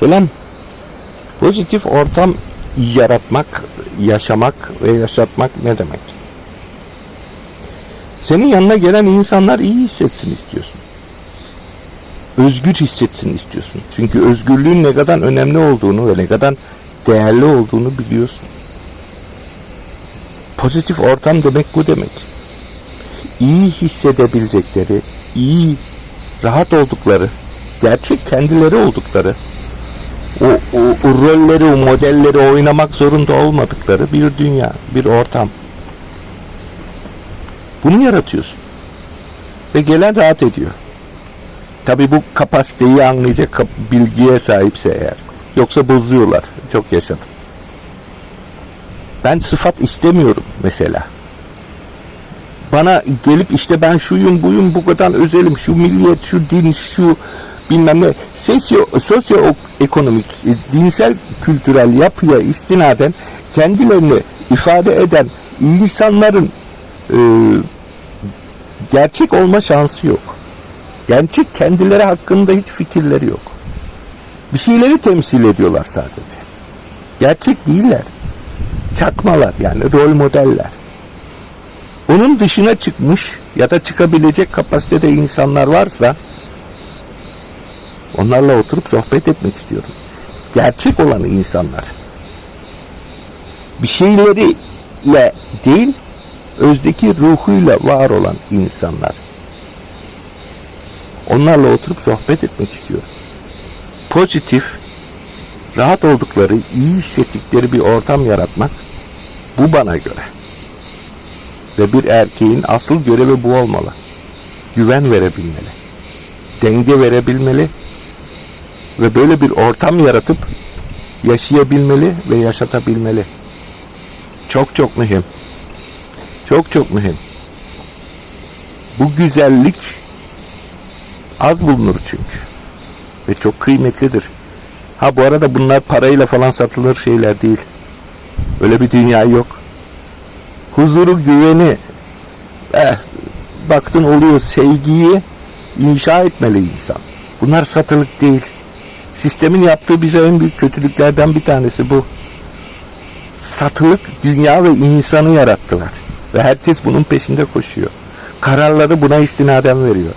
Selam. Pozitif ortam yaratmak, yaşamak ve yaşatmak ne demek? Senin yanına gelen insanlar iyi hissetsin istiyorsun. Özgür hissetsin istiyorsun. Çünkü özgürlüğün ne kadar önemli olduğunu ve ne kadar değerli olduğunu biliyorsun. Pozitif ortam demek bu demek. İyi hissedebilecekleri, iyi, rahat oldukları, gerçek kendileri oldukları, o, o, o rolleri, o modelleri oynamak zorunda olmadıkları bir dünya, bir ortam. Bunu yaratıyorsun. Ve gelen rahat ediyor. Tabi bu kapasiteyi anlayacak bilgiye sahipse eğer. Yoksa bozuyorlar. Çok yaşadım. Ben sıfat istemiyorum mesela. Bana gelip işte ben şuyum buyum bu kadar özelim şu milliyet şu din şu bilmem ne sosyo, sosyoekonomik dinsel kültürel yapıya istinaden kendilerini ifade eden insanların e, gerçek olma şansı yok. Gerçek kendileri hakkında hiç fikirleri yok. Bir şeyleri temsil ediyorlar sadece. Gerçek değiller. Çakmalar yani rol modeller. Onun dışına çıkmış ya da çıkabilecek kapasitede insanlar varsa onlarla oturup sohbet etmek istiyorum. Gerçek olan insanlar. Bir şeyleriyle değil, özdeki ruhuyla var olan insanlar. Onlarla oturup sohbet etmek istiyorum. Pozitif, rahat oldukları, iyi hissettikleri bir ortam yaratmak bu bana göre. Ve bir erkeğin asıl görevi bu olmalı. Güven verebilmeli. Denge verebilmeli. Ve böyle bir ortam yaratıp yaşayabilmeli ve yaşatabilmeli. Çok çok mühim. Çok çok mühim. Bu güzellik az bulunur çünkü. Ve çok kıymetlidir. Ha bu arada bunlar parayla falan satılır şeyler değil. Öyle bir dünya yok. Huzuru, güveni, eh, baktın oluyor sevgiyi inşa etmeli insan. Bunlar satılık değil. Sistemin yaptığı bize en büyük kötülüklerden bir tanesi bu. Satılık dünya ve insanı yarattılar. Ve herkes bunun peşinde koşuyor. Kararları buna istinaden veriyor.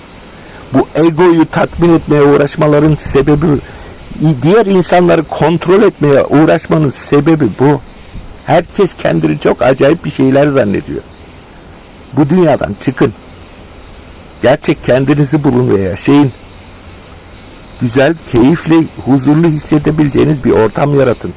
Bu egoyu tatmin etmeye uğraşmaların sebebi diğer insanları kontrol etmeye uğraşmanın sebebi bu. Herkes kendini çok acayip bir şeyler zannediyor. Bu dünyadan çıkın. Gerçek kendinizi bulun ve yaşayın. Güzel, keyifli, huzurlu hissedebileceğiniz bir ortam yaratın.